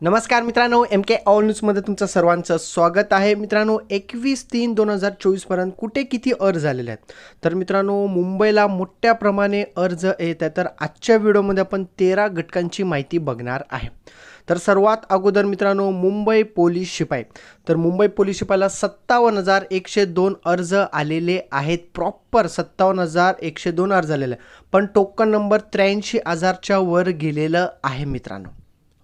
नमस्कार मित्रांनो एम के ऑल न्यूजमध्ये तुमचं सर्वांचं स्वागत आहे. मित्रांनो एकवीस तीन दोन हजार चोवीसपर्यंत कुठे किती अर्ज झालेले आहेत? तर मित्रांनो मुंबईला मोठ्या प्रमाणे अर्ज येत आहे तर आजच्या व्हिडिओमध्ये आपण तेरा घटकांची माहिती बघणार आहे. तर सर्वात अगोदर मित्रांनो मुंबई पोलीस शिपाई. तर मुंबई पोलीस शिपाईला सत्तावन्न हजार एकशे दोन अर्ज आलेले आहेत. प्रॉपर सत्तावन्न हजार एकशे दोन अर्ज आलेले पण टोकन नंबर त्र्याऐंशी हजारच्या वर गेलेलं आहे मित्रांनो.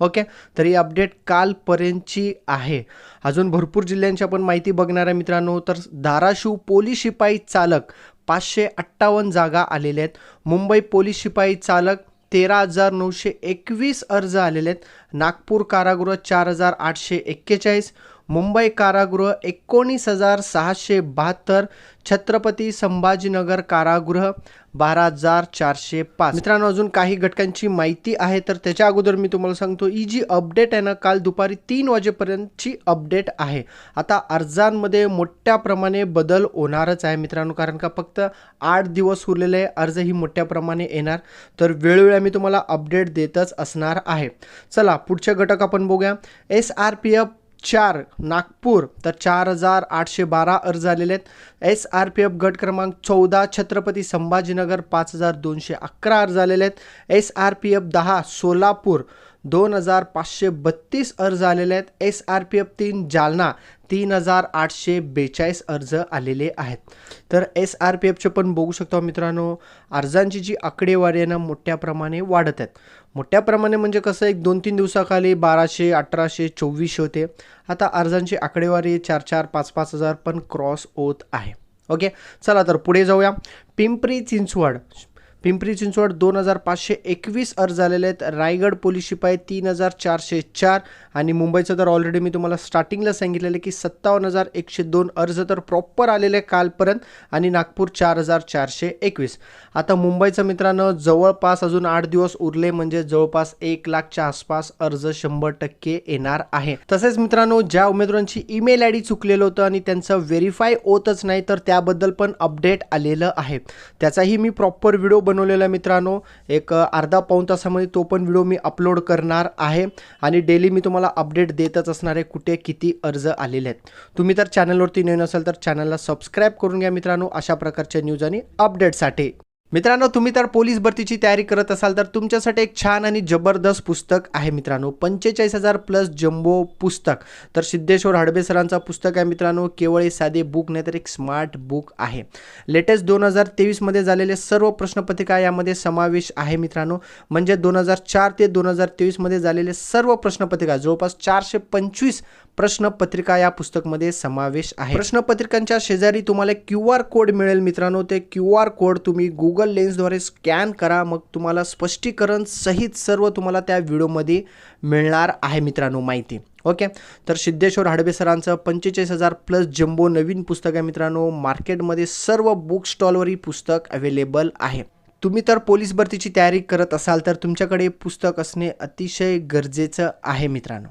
ओके? तर ही अपडेट कालपर्यंतची आहे. अजून भरपूर जिल्ह्यांची आपण माहिती बघणार आहे मित्रांनो. तर धाराशिव पोलीस शिपाई चालक पाचशे अठ्ठावन्न जागा आलेल्या आहेत. मुंबई पोलीस शिपाई चालक तेरा हजार नऊशे एकवीस अर्ज आलेले आहेत. नागपूर कारागृह चार हजार आठशे एक्केचाळीस. मुंबई कारागृह एकोणीस हजार सहाशे बहात्तर छत्रपती संभाजीनगर कारागृह बारा हजार चारशे पाच. मित्रांनो अजून काही घटकांची माहिती आहे तर त्याच्या अगोदर मी तुम्हाला सांगतो ही जी अपडेट आहे ना काल दुपारी तीन वाजेपर्यंतची अपडेट आहे. आता अर्जांमध्ये मोठ्या प्रमाणे बदल होणारच आहे मित्रांनो कारण का फक्त आठ दिवस उरलेले अर्ज ही मोठ्या प्रमाणे येणार. तर वेळोवेळी मी तुम्हाला अपडेट देतच असणार आहे. चला पुढचे घटक आपण बघूया. एस आर पी एफ चार नागपूर. तर चार हजार आठशे बारा अर्ज आलेले आहेत. एस आर पी एफ गट क्रमांक चौदा छत्रपती संभाजीनगर पाच हजार दोनशे अकरा अर्ज आलेले आहेत. एस आर पी एफ दहा सोलापूर. दोन हजार पाचशे बत्तीस अर्ज आलेले आहेत. एस आर पी एफ तीन जालना तीन हजार आठशे बेचाळीस अर्ज आलेले आहेत. तर एस आर पी एफचे पण बघू शकतो मित्रांनो अर्जांची जी आकडेवारी आहे ना मोठ्या प्रमाणे वाढत आहेत. मोठ्या प्रमाणे म्हणजे कसं एक दोन तीन दिवसाखाली बाराशे अठराशे चोवीसशे होते. आता अर्जांची आकडेवारी चार चार पाच पाच हजार पण क्रॉस होत आहे. ओके? चला तर पुढे जाऊया. पिंपरी चिंचवड पिंपरी चिंचवड दोन हजार पाचशे एकवीस अर्ज आलेले आहेत. रायगड पोलीस शिपाई तीन हजार चारशे चार आणि मुंबईचं तर ऑलरेडी मी तुम्हाला स्टार्टिंगला सांगितलेलं की सत्तावन्न हजार एकशे दोन अर्ज तर प्रॉपर आलेले आहे कालपर्यंत आणि नागपूर चार हजार चारशे एकवीस. आता मुंबईचं मित्रांनो जवळपास अजून आठ दिवस उरले म्हणजे जवळपास एक लाखच्या आसपास अर्ज शंभर टक्के येणार आहे. तसेच मित्रांनो ज्या उमेदवारांची ईमेल आय डी चुकलेलं होतं आणि त्यांचं व्हेरीफाय होतच नाही तर त्याबद्दल पण अपडेट आलेलं आहे. त्याचाही मी प्रॉपर व्हिडिओ बनवलेला मित्रांनो. एक अर्धा पाऊण तासामध्ये तो पण व्हिडिओ मी अपलोड करणार आहे. आणि डेली मी तुम्हाला अपडेट देतच असणार आहे कुठे किती अर्ज आलेले आहेत. तुम्ही तर चॅनलवरती नवीन असाल तर चॅनलला सबस्क्राईब करून घ्या मित्रांनो. अशा प्रकारच्या न्यूज आणि अपडेटसाठी मित्रांनो तुम्ही तर पोलीस भरतीची तयारी करत असाल तर तुमच्यासाठी एक छान आणि जबरदस्त पुस्तक आहे मित्रांनो. पंचेचाळीस हजार प्लस जम्बो पुस्तक. तर सिद्धेश्वर हडबे सरांचा पुस्तक आहे मित्रांनो केवळ हे साधे बुक नाही तर एक स्मार्ट बुक आहे. लेटेस्ट दोन हजार तेवीसमध्ये झालेले सर्व प्रश्नपत्रिका यामध्ये समावेश आहे मित्रांनो. म्हणजे दोन हजार चार ते दोन हजार तेवीसमध्ये झालेले सर्व प्रश्नपत्रिका जवळपास चारशे पंचवीस प्रश्नपत्रिका या पुस्तकमध्ये समावेश आहे. प्रश्नपत्रिकांच्या शेजारी तुम्हाला क्यू आर कोड मिळेल मित्रांनो. ते क्यू आर कोड तुम्ही गुगल गुगल लेन्सद्वारे स्कॅन करा. मग तुम्हाला स्पष्टीकरण सहित सर्व तुम्हाला त्या व्हिडिओमध्ये मिळणार आहे मित्रांनो माहिती. ओके तर सिद्धेश्वर हडबे सरांचं पंचेचाळीस हजार प्लस जम्बो नवीन पुस्तक आहे मित्रांनो. मार्केटमध्ये सर्व बुक स्टॉलवर ही पुस्तक अवेलेबल आहे. तुम्ही तर पोलीस भरतीची तयारी करत असाल तर तुमच्याकडे पुस्तक असणे अतिशय गरजेचं आहे मित्रांनो.